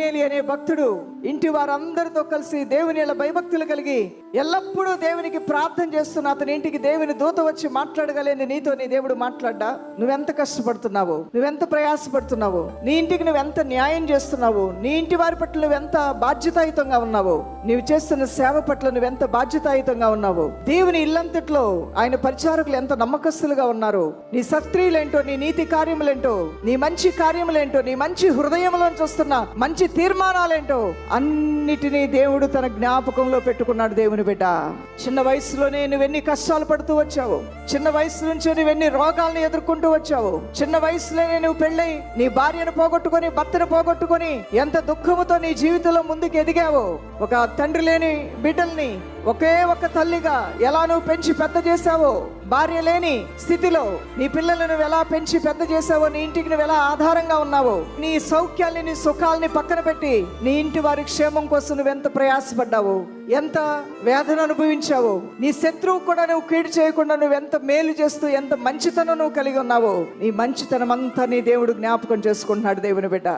కొర్నేలి అనే భక్తుడు ఇంటి వారందరితో కలిసి దేవుని భయభక్తులు కలిగి ఎల్లప్పుడూ దేవునికి ప్రార్థన చేస్తున్న అతని ఇంటికి దేవుని దూత వచ్చి మాట్లాడగలేని నీతో నీ దేవుడు మాట్లాడ్డా? నువ్వెంత కష్టపడుతున్నావు? నువ్వెంత ప్రయాసపడుతున్నావు? నీ ఇంటికి నువ్వెంత న్యాయం చేస్తున్నావు? నీ ఇంటి వారి పట్ల నువ్వెంత బాధ్యతాయుతంగా ఉన్నావు? నీవు చేస్తున్న సేవ పట్ల నువ్వెంత బాధ్యతాయుతంగా ఉన్నావు? దేవుని ఇల్లంతట్లో ఆయన పరిచారకులు ఎంత నమ్మకస్తులుగా ఉన్నారు? నీ సత్రియులేంటో నీ నీతి కార్యములేంటో నీ మంచి కార్యములేంటో నీ మంచి హృదయంలో చూస్తున్న మంచి తీర్మానాలేంటో? అన్నిటినీ దేవుడు తన జ్ఞాపకంలో పెట్టుకున్నాడు దేవుని బిడ్డ. చిన్న వయసులోనే నువ్వెన్ని కష్టాలు పడుతూ వచ్చావు? చిన్న వయసు నుంచి నువ్వెన్ని రోగాలను ఎదుర్కొంటూ వచ్చావు? చిన్న వయసులోనే నువ్వు పెళ్ళై నీ భార్యను పోగొట్టుకొని భర్తను పోగొట్టుకొని ఎంత దుఃఖముతో నీ జీవితంలో ముందుకు ఎదిగావో ఒక తండ్రి లేని బిడ్డల్ని ఒకే ఒక్క తల్లిగా ఎలా నువ్వు పెంచి పెద్ద చేశావో భార్య లేని స్థితిలో నీ పిల్లలను నువ్వు ఎలా పెంచి పెద్ద చేసావో నీ ఇంటికి నువ్వు ఎలా ఆధారంగా ఉన్నావో నీ సౌఖ్యాల్ని నీ సుఖాల్ని పక్కన పెట్టి నీ ఇంటి వారి క్షేమం కోసం నువ్వు ఎంత ప్రయాసపడ్డావు ఎంత వేదన అనుభవించావు నీ శత్రువు కూడా నువ్వు కీడు చేయకుండా నువ్వు ఎంత మేలు చేస్తూ ఎంత మంచితనం నువ్వు కలిగి ఉన్నావో నీ మంచితనం అంతా నీ దేవుడు జ్ఞాపకం చేసుకుంటున్నాడు దేవుని బిడ్డ.